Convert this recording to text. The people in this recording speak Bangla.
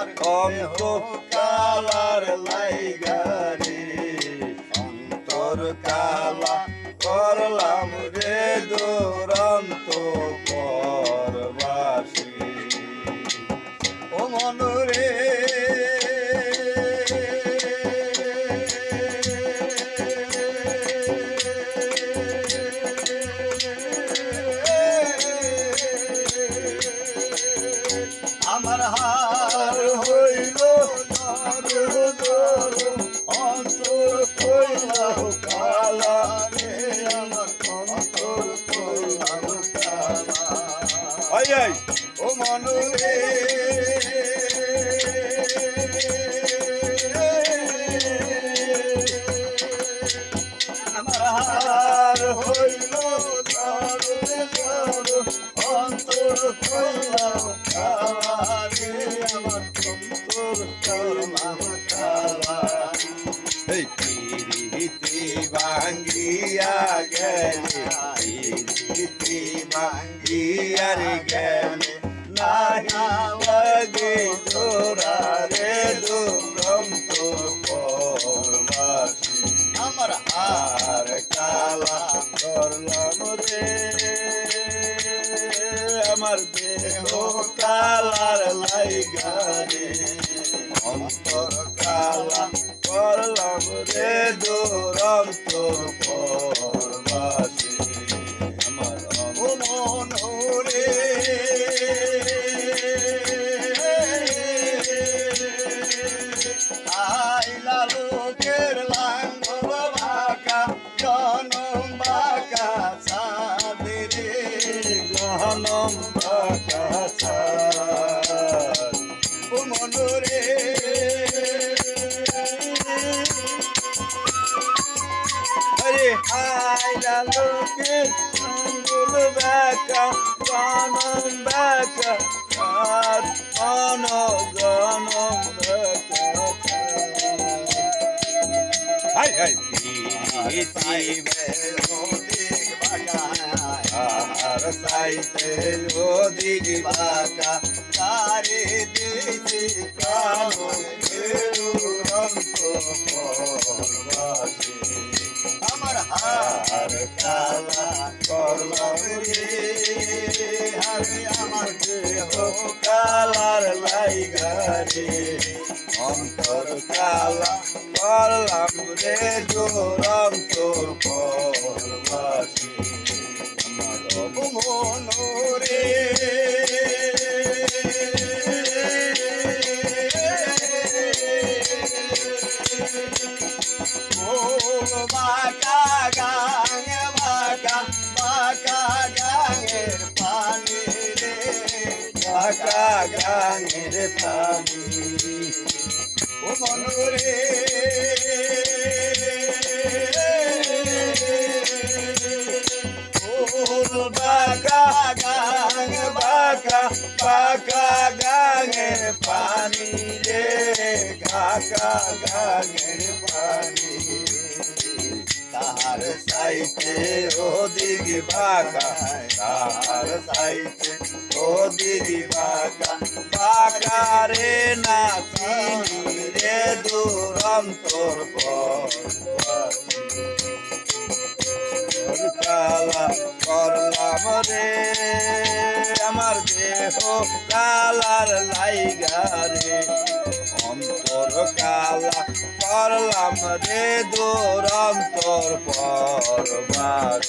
অন্ত কালার লাইগারে অন্তর কালা করলাম রে দুরন্ত পরবাসী। ও মনরে ও মনুরে আমার হইল অন্তর কইলাম কইলাম কালা এই পিরিতি ভাঙ্গিয়া গেলে পিরিতি ভাঙ্গিয়ার গেলে নাহি লাগে জোরা রে দুরন্ত পরবাসী আমার হার কালা করলাম রে, আমার দেহ কালার লাইগারে অন্তর কালা করলাম রে দুরন্ত পরবাসী আমার মনোরে আইলা লোকের লাঙ্গল বাঁকা, জনম বাঁকা সাদরে গহনম বাকাছা ও মনোরে হাইলা লোকে আঙ্গুল বাকা গনম বাকা আর অন বাকা হাই হাই সাইতে ওদিক বাকা তারে দিছি প্রাণ প্রাণ কালা করলাম রে হারে আমার দেহ কালার লাইগারে অন্তর কালা করলাম রে দুরন্ত গাঙের পানি ও মনোরে বাঁকা গাঙ বাঁকা বাঁকা রে কাকা গাঙের পানি তাহার সাইতে ওদিক বাঁকা তাহার সাইতে ওদিক বাঁকা বাঁকা রে না চিনি রে দুরন্তর পরবাসী কালা করলাম রে, আমার দেহ কালার লাইগা রে। কালা করলাম রে দূরন্তর পরবাস